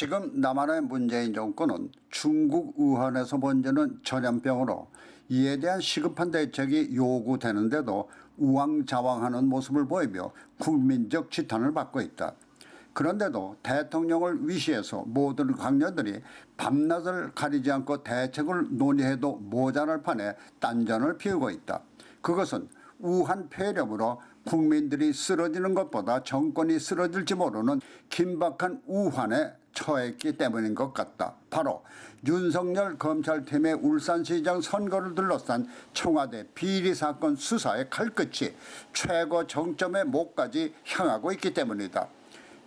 지금 남한의 문재인 정권은 중국 우한에서 번지는 전염병으로 이에 대한 시급한 대책이 요구되는데도 우왕좌왕하는 모습을 보이며 국민적 지탄을 받고 있다. 그런데도 대통령을 위시해서 모든 강요들이 밤낮을 가리지 않고 대책을 논의해도 모자랄 판에 딴전을 피우고 있다. 그것은 우한 폐렴으로 국민들이 쓰러지는 것보다 정권이 쓰러질지 모르는 긴박한 우한에 처했기 때문인 것 같다. 바로 윤석열 검찰팀의 울산시장 선거를 둘러싼 청와대 비리 사건 수사의 칼끝이 최고 정점의 목까지 향하고 있기 때문이다.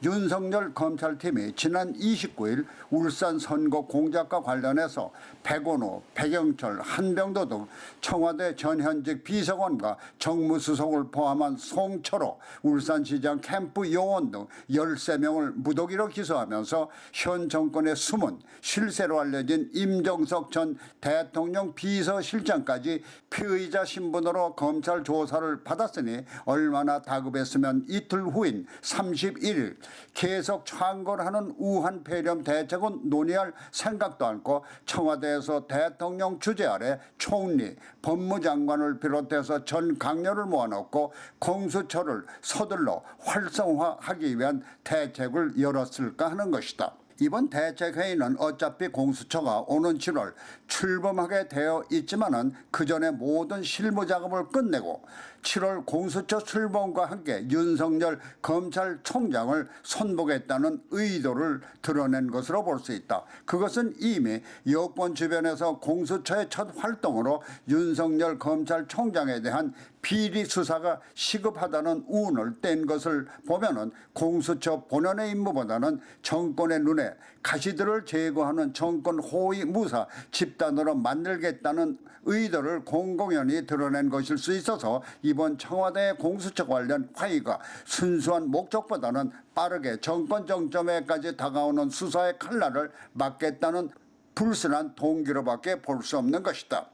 윤석열 검찰팀이 지난 29일 울산 선거 공작과 관련해서 백원호, 백영철, 한병도 등 청와대 전현직 비서관과 정무수석을 포함한 송철호, 울산시장 캠프 요원 등 13명을 무더기로 기소하면서 현 정권의 숨은 실세로 알려진 임정석 전 대통령 비서실장까지 피의자 신분으로 검찰 조사를 받았으니 얼마나 다급했으면 이틀 후인 31일 계속 창궐하는 우한 폐렴 대책은 논의할 생각도 않고 청와대에서 대통령 주재 아래 총리, 법무장관을 비롯해서 전 강요를 모아놓고 공수처를 서둘러 활성화하기 위한 대책을 열었을까 하는 것이다. 이번 대책회의는 어차피 공수처가 오는 7월 출범하게 되어 있지만은 그 전에 모든 실무 작업을 끝내고 7월 공수처 출범과 함께 윤석열 검찰총장을 선보겠다는 의도를 드러낸 것으로 볼 수 있다. 그것은 이미 여권 주변에서 공수처의 첫 활동으로 윤석열 검찰총장에 대한 비리 수사가 시급하다는 운을 뗀 것을 보면은 공수처 본연의 임무보다는 정권의 눈에 가시들을 제거하는 정권 호위 무사 집단으로 만들겠다는 의도를 공공연히 드러낸 것일 수 있어서 이번 청와대 공수처 관련 회의가 순수한 목적보다는 빠르게 정권 정점에까지 다가오는 수사의 칼날을 막겠다는 불순한 동기로밖에 볼 수 없는 것이다.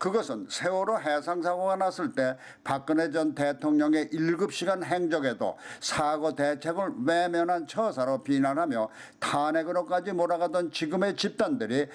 그것은 세월호 해상 사고가 났을 때 박근혜 전 대통령의 7시간 행적에도 사고 대책을 외면한 처사로 비난하며 탄핵으로까지 몰아가던 지금의 집단들이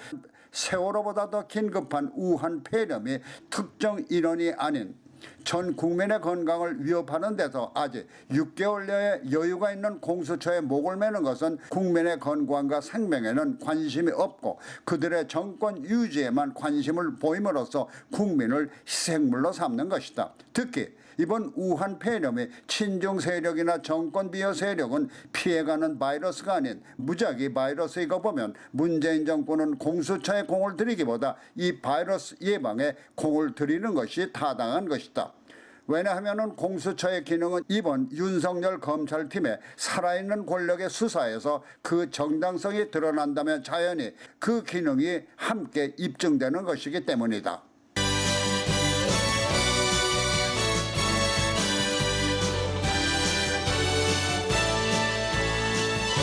세월호보다 더 긴급한 우한 폐렴이 특정 인원이 아닌 전 국민의 건강을 위협하는 데서 아직 6개월여의 여유가 있는 공수처에 목을 매는 것은 국민의 건강과 생명에는 관심이 없고 그들의 정권 유지에만 관심을 보임으로써 국민을 희생물로 삼는 것이다. 특히 이번 우한 폐렴이 친중 세력이나 정권 비여 세력은 피해가는 바이러스가 아닌 무작위 바이러스이고 보면 문재인 정권은 공수처에 공을 들이기보다 이 바이러스 예방에 공을 들이는 것이 타당한 것이다. 왜냐하면 공수처의 기능은 이번 윤석열 검찰팀의 살아있는 권력의 수사에서 그 정당성이 드러난다면 자연히 그 기능이 함께 입증되는 것이기 때문이다.